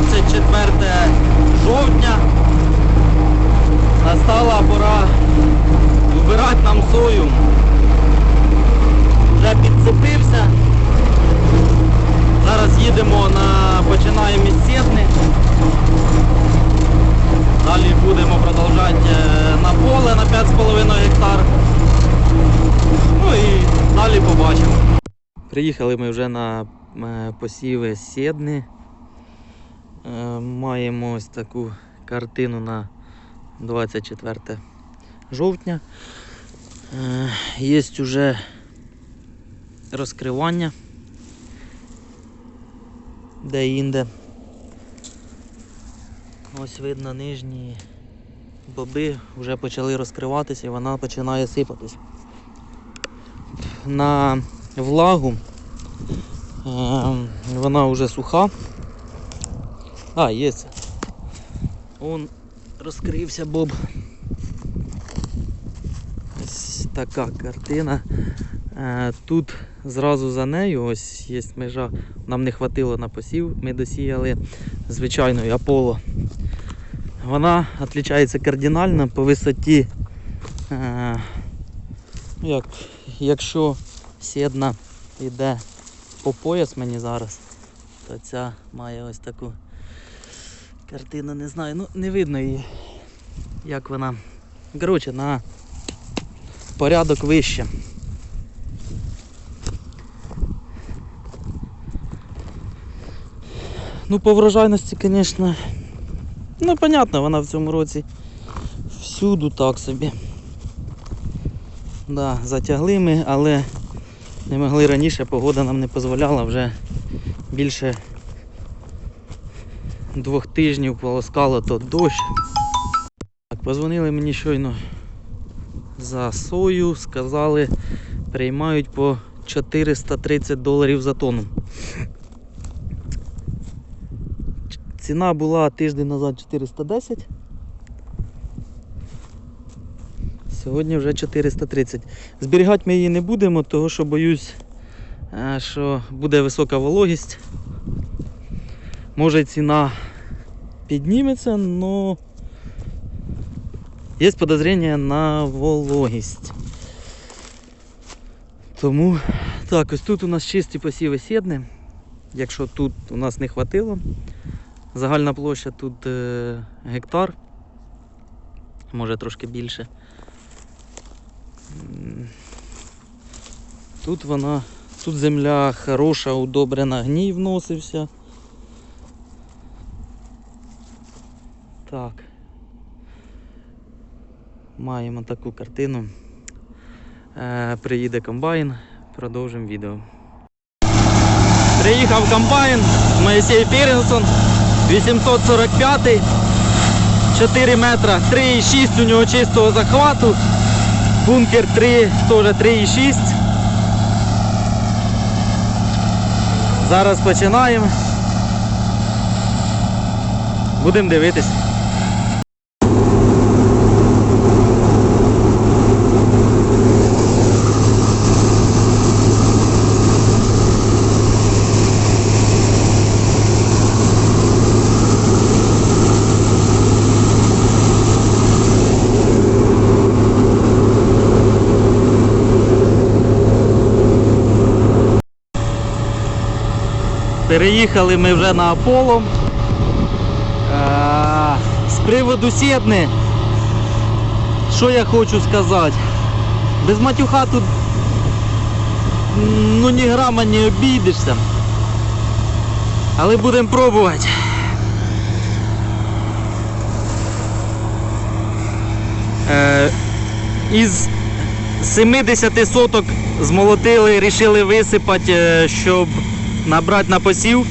24 жовтня. Настала пора вбирати нам сою. Вже підцепився. Зараз їдемо на починаємо із Сєдни. Далі будемо продовжувати е, на поле на 5,5 гектар. Ну і далі побачимо. Приїхали ми вже на е, посіви Сєдни. Е, Маємо ось таку картину на 24 жовтня. Е, Є вже розкривання де-інде. Ось видно нижні боби вже почали розкриватися і вона починає сипатись. На влагу ем, вона вже суха. А, є. Он розкрився боб. Ось така картина. Е, Тут зразу за нею ось є межа. Нам не хватило на посів. Ми досіяли звичайною Аполло. Вона відрізняється кардинально по висоті. Е, Як, якщо сідна йде по пояс мені зараз, то ця має ось таку картину, не знаю, ну не видно її, як вона. Коротше, на порядок вище. Ну, по врожайності, звісно, ну, понятно, вона в цьому році всюду так собі. Да, затягли ми, але не могли раніше, погода нам не дозволяла вже більше двох тижнів полоскало то дощ. Так, позвонили мені щойно за сою, сказали, приймають по 430 доларів за тонну. Ціна була тиждень назад 410. Сьогодні вже 430. Зберігати ми її не будемо, тому що боюсь, е, що буде висока вологість. Може ціна підніметься, але є подозріння на вологість. Тому так, ось тут у нас чисті посіви сідни. Якщо тут у нас не хватило, загальна площа тут е, гектар, може трошки більше. Тут вона, тут земля хороша, удобрена, гній вносився. Так. Маємо таку картину. Е, приїде комбайн, продовжимо відео. Приїхав комбайн Моїсей Ференсон 845 4 метра, 3,6 у нього чистого захвату. Бункер 3 теж 3,6. Зараз починаємо. Будемо дивитись. Переїхали ми вже на Аполло. Е, З приводу Сєдни, що я хочу сказати? Без матюха тут ну ні грама не обійдешся. Але будемо пробувати. Е, Із 70 соток змолотили, рішили висипати, е, щоб набрати на посів.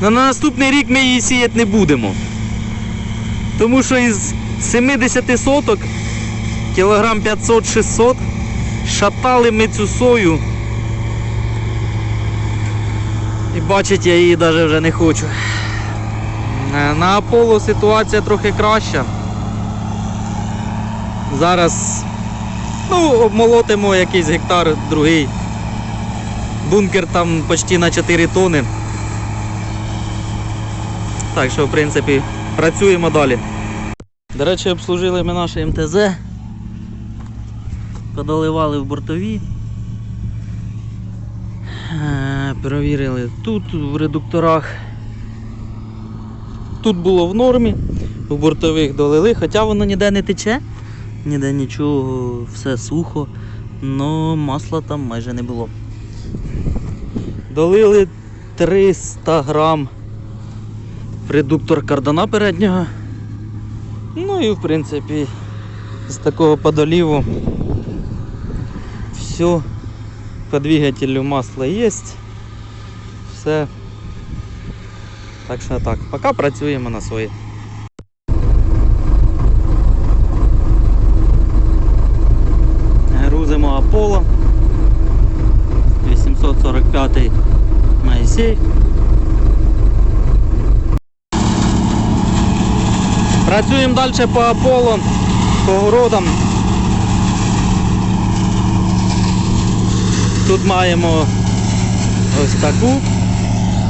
Но на наступний рік ми її сіяти не будемо. Тому що із 70 соток, кілограм 500-600, шатали ми цю сою. І бачить, я її навіть вже не хочу. Е, На Аполло ситуація трохи краща. Зараз ну, обмолотимо якийсь гектар другий. Бункер там почти на 4 тони. Так що, в принципі, працюємо далі. До речі, обслужили ми наше МТЗ. Подоливали в бортові. Е, Перевірили тут, в редукторах. Тут було в нормі, в бортових долили, хоча воно ніде не тече, ніде нічого, все сухо, але масла там майже не було. Долили 300 грам редуктор кардана переднього. Ну і в принципі з такого подоліву все по двигателю масло є. Все. Так що так, поки працюємо на своє. Грузимо Аполло 845 Моїсей. Працюємо далі по Аполло, по городам. Тут маємо ось таку.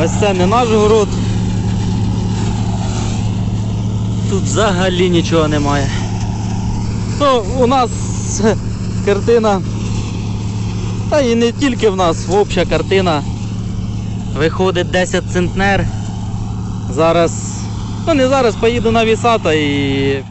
Ось це не наш город. Тут взагалі нічого немає. Ну, у нас картина. Та і не тільки в нас, обща картина. Виходить 10 центнер. Зараз. Ну не зараз поїду на вісата і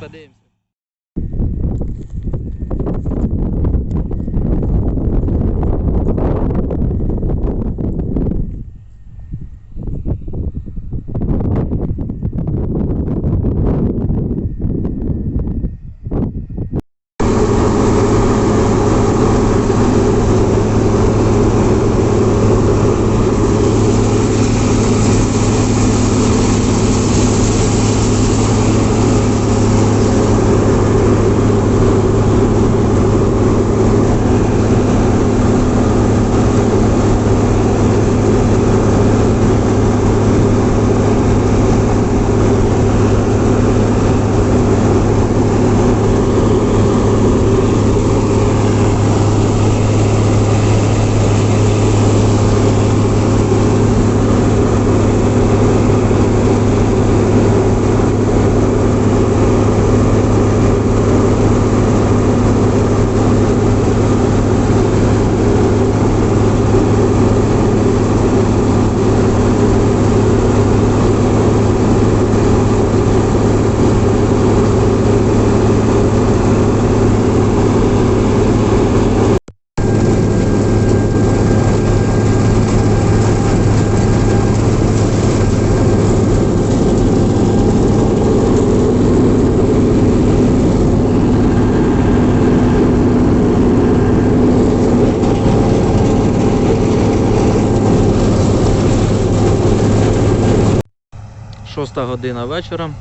Шоста година вечора.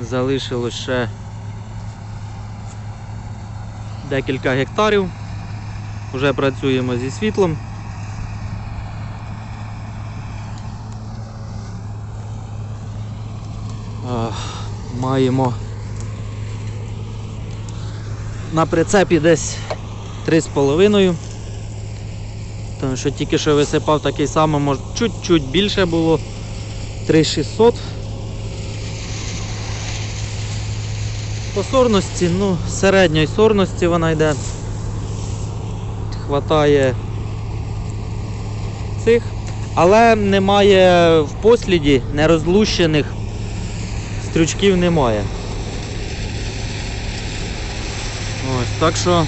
Залишилось ще декілька гектарів. Вже працюємо зі світлом. Маємо на прицепі десь 3,5. Тому що тільки що висипав такий самий, може чуть-чуть більше було. 3600. По сорності, ну, середньої сорності вона йде. Хватає цих, але немає в посліді нерозлущених стрючків немає. Ось, так що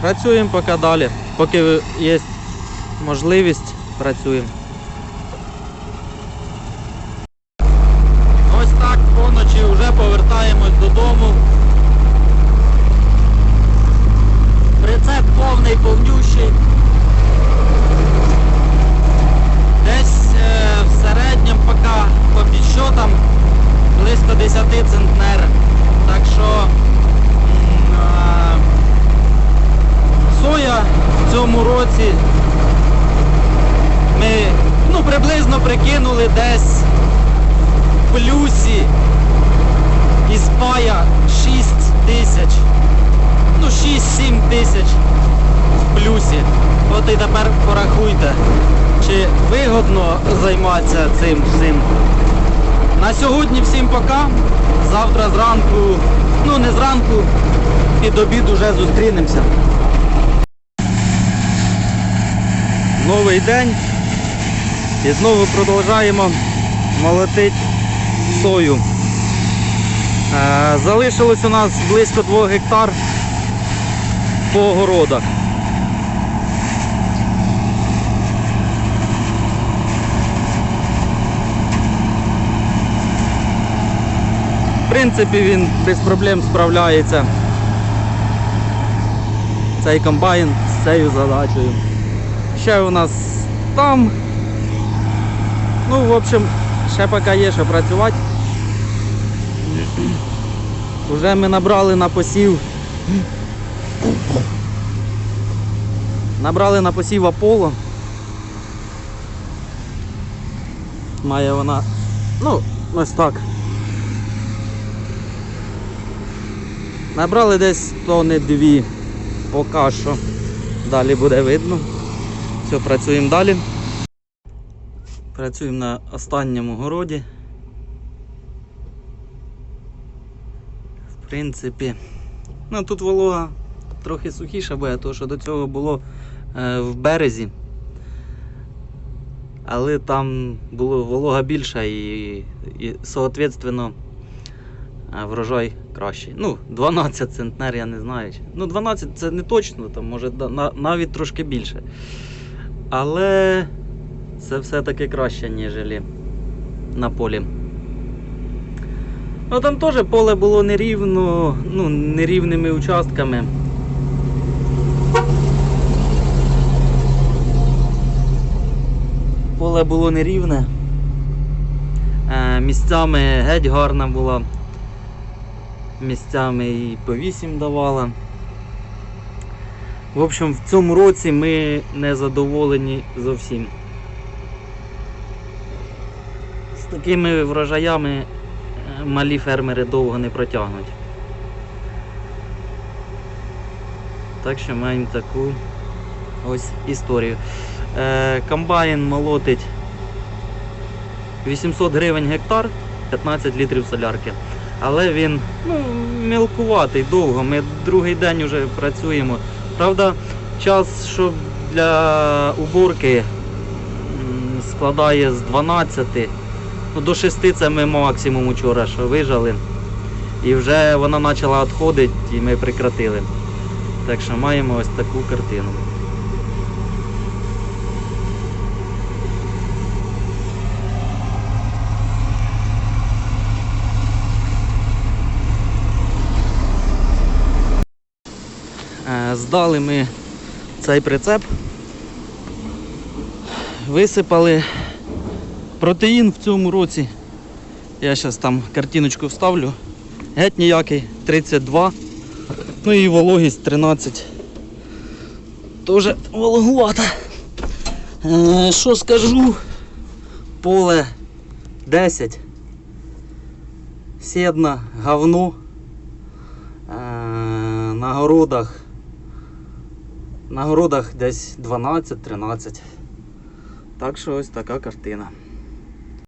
працюємо поки далі, поки є можливість працюємо. Ось так поночі вже повертаємось додому. Прицеп повний, повнющий. Десь е, в середньому поки по підсчотам близько 10 центнер. Так що м, а, соя в цьому році ми ну, приблизно прикинули десь в плюсі із пая 6 тисяч. Ну, 6-7 тисяч в плюсі. От і тепер порахуйте. чи вигодно займатися цим всім. На сьогодні всім пока. Завтра зранку, ну не зранку, під обід уже зустрінемося. Новий день. І знову продовжуємо молотити сою. Е, Залишилось у нас близько 2 гектар по огородах. В принципі, він без проблем справляється. Цей комбайн з цією задачею. Ще у нас там. Ну, в общем, ще поки є що працювати. Уже ми набрали на посів. Набрали на посів Аполло. Має вона, ну, ось так. Набрали десь тони дві. Поки що. Далі буде видно. Все, працюємо далі. Працюємо на останньому городі. В принципі, ну тут волога трохи сухіша буде, тому що до цього було е, в березі. Але там було волога більша і, і соответственно, е, врожай кращий. Ну, 12 центнер, я не знаю. Ну, 12 це не точно, там може на- навіть трошки більше. Але це все-таки краще, ніж на полі. Ну там теж поле було нерівно, ну, нерівними участками. Поле було нерівне. Е, місцями геть гарна була. Місцями і по 8 давала. В общем, в цьому році ми не задоволені зовсім. З такими врожаями е, малі фермери довго не протягнуть. Так що маємо таку ось історію. Е, комбайн молотить 800 гривень гектар, 15 літрів солярки. Але він ну, мілкуватий довго. Ми другий день вже працюємо. Правда, час, щоб для уборки складає з 12 ну, до 6 це ми максимум вчора що вижали. І вже вона почала відходити і ми прекратили. Так що маємо ось таку картину. Е, Здали ми цей прицеп. Висипали протеїн в цьому році. Я зараз там картиночку вставлю. Геть ніякий 32. Ну і вологість 13. Тоже вологувата. Е, Що скажу? Поле 10. Сідна, говно. Е, На городах. На городах десь 12-13. Так що ось така картина.